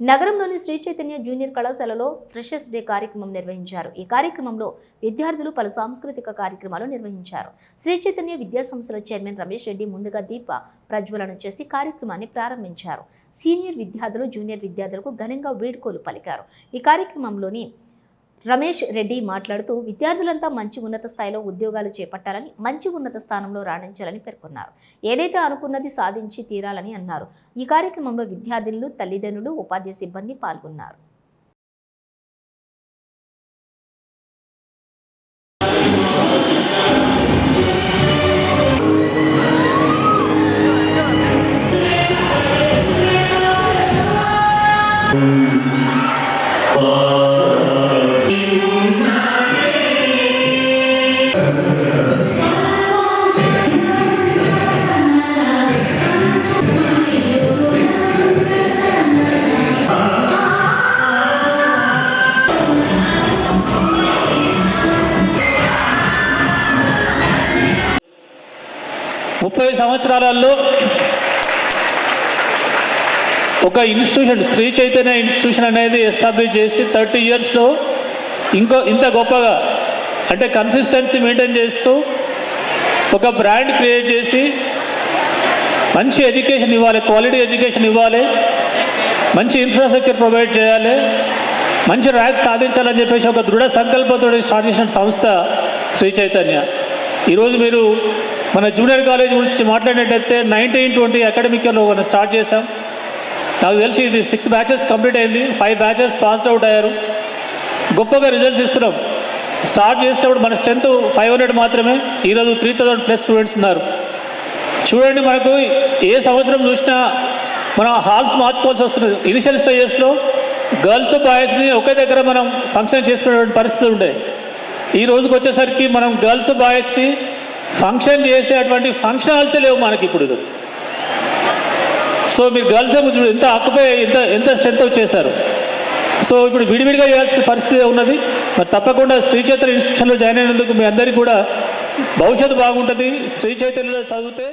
నగరంలోని శ్రీ చైతన్య జూనియర్ కళాశాలలో freshers day కార్యక్రమం నిర్వహించారు. ఈ కార్యక్రమంలో విద్యార్థులు పలు సాంస్కృతిక కార్యక్రమాలు నిర్వహించారు. శ్రీ చైతన్య విద్యాసంస్థల చైర్మన్ రమేష్ రెడ్డి ముందుగా దీప ప్రజ్వలన చేసి కార్యక్రమాన్ని ప్రారంభించారు. సీనియర్ విద్యార్థులు జూనియర్ విద్యార్థులకు ఘనంగా వేడుకోలు పలికారు. ఈ కార్యక్రమంలోని రమేష్ రెడ్డి మాట్లాడుతూ విద్యార్థులంతా మంచి ఉన్నత స్థాయిలో ఉద్యోగాలు చేపట్టాలని మంచి ఉన్నత స్థానంలో రాణించాలని పేర్కొన్నారు. ఏదైతే అనుకున్నది సాధించి తీరాలని అన్నారు. ఈ కార్యక్రమంలో విద్యార్థులు తల్లిదండ్రులు ఉపాధ్యాయ సిబ్బంది పాల్గొన్నారు. ముప్పై సంవత్సరాలలో ఒక ఇన్స్టిట్యూషన్ శ్రీ చైతన్య ఇన్స్టిట్యూషన్ అనేది ఎస్టాబ్లిష్ చేసి థర్టీ ఇయర్స్లో ఇంకో ఇంత గొప్పగా అంటే కన్సిస్టెన్సీ మెయింటైన్ చేస్తూ ఒక బ్రాండ్ క్రియేట్ చేసి మంచి ఎడ్యుకేషన్ ఇవ్వాలి క్వాలిటీ ఎడ్యుకేషన్ ఇవ్వాలి మంచి ఇన్ఫ్రాస్ట్రక్చర్ ప్రొవైడ్ చేయాలి మంచి ర్యాంక్ సాధించాలని చెప్పేసి ఒక దృఢ సంకల్పంతో స్టార్ట్ చేసిన సంస్థ శ్రీ చైతన్య. ఈరోజు మీరు మన జూనియర్ కాలేజ్ గురించి మాట్లాడినట్టయితే నైన్టీన్ ట్వంటీ అకాడమిక్ ఇయర్లో మనం స్టార్ట్ చేశాం. నాకు తెలిసి ఇది సిక్స్ బ్యాచెస్ కంప్లీట్ అయింది. ఫైవ్ బ్యాచెస్ పాస్డ్ అవుట్ అయ్యారు. గొప్పగా రిజల్ట్స్ ఇస్తున్నాం. స్టార్ట్ చేసేటప్పుడు మన స్ట్రెంత్ ఫైవ్ హండ్రెడ్ మాత్రమే. ఈరోజు త్రీ థౌజండ్ ప్లస్ స్టూడెంట్స్ ఉన్నారు. చూడండి మనకు ఏ సంవత్సరం చూసినా మనం హాల్స్ మార్చుకోవాల్సి వస్తుంది. ఇనిషియల్ స్టేజెస్లో గర్ల్స్ బాయ్స్ని ఒకే దగ్గర మనం ఫంక్షన్ చేసుకునేటువంటి పరిస్థితులు ఉంటాయి ఈ రోజుకి వచ్చేసరికి మనం గర్ల్స్ బాయ్స్ని ఫంక్షన్ చేసేటువంటి ఫంక్షన్ హాల్సే లేవు మనకి ఇప్పుడు ఈరోజు సో మీరు గర్ల్స్ చూడు ఎంత అక్కపై ఎంత ఎంత స్ట్రెంత్ చేశారు. సో ఇప్పుడు విడివిడిగా చేయాల్సిన పరిస్థితి ఉన్నది. మరి తప్పకుండా శ్రీ చైతన్య ఇన్స్టిట్యూషన్లో జాయిన్ అయినందుకు మీ అందరికీ కూడా భవిష్యత్తు బాగుంటుంది. శ్రీ చైతన్యలో చదివితే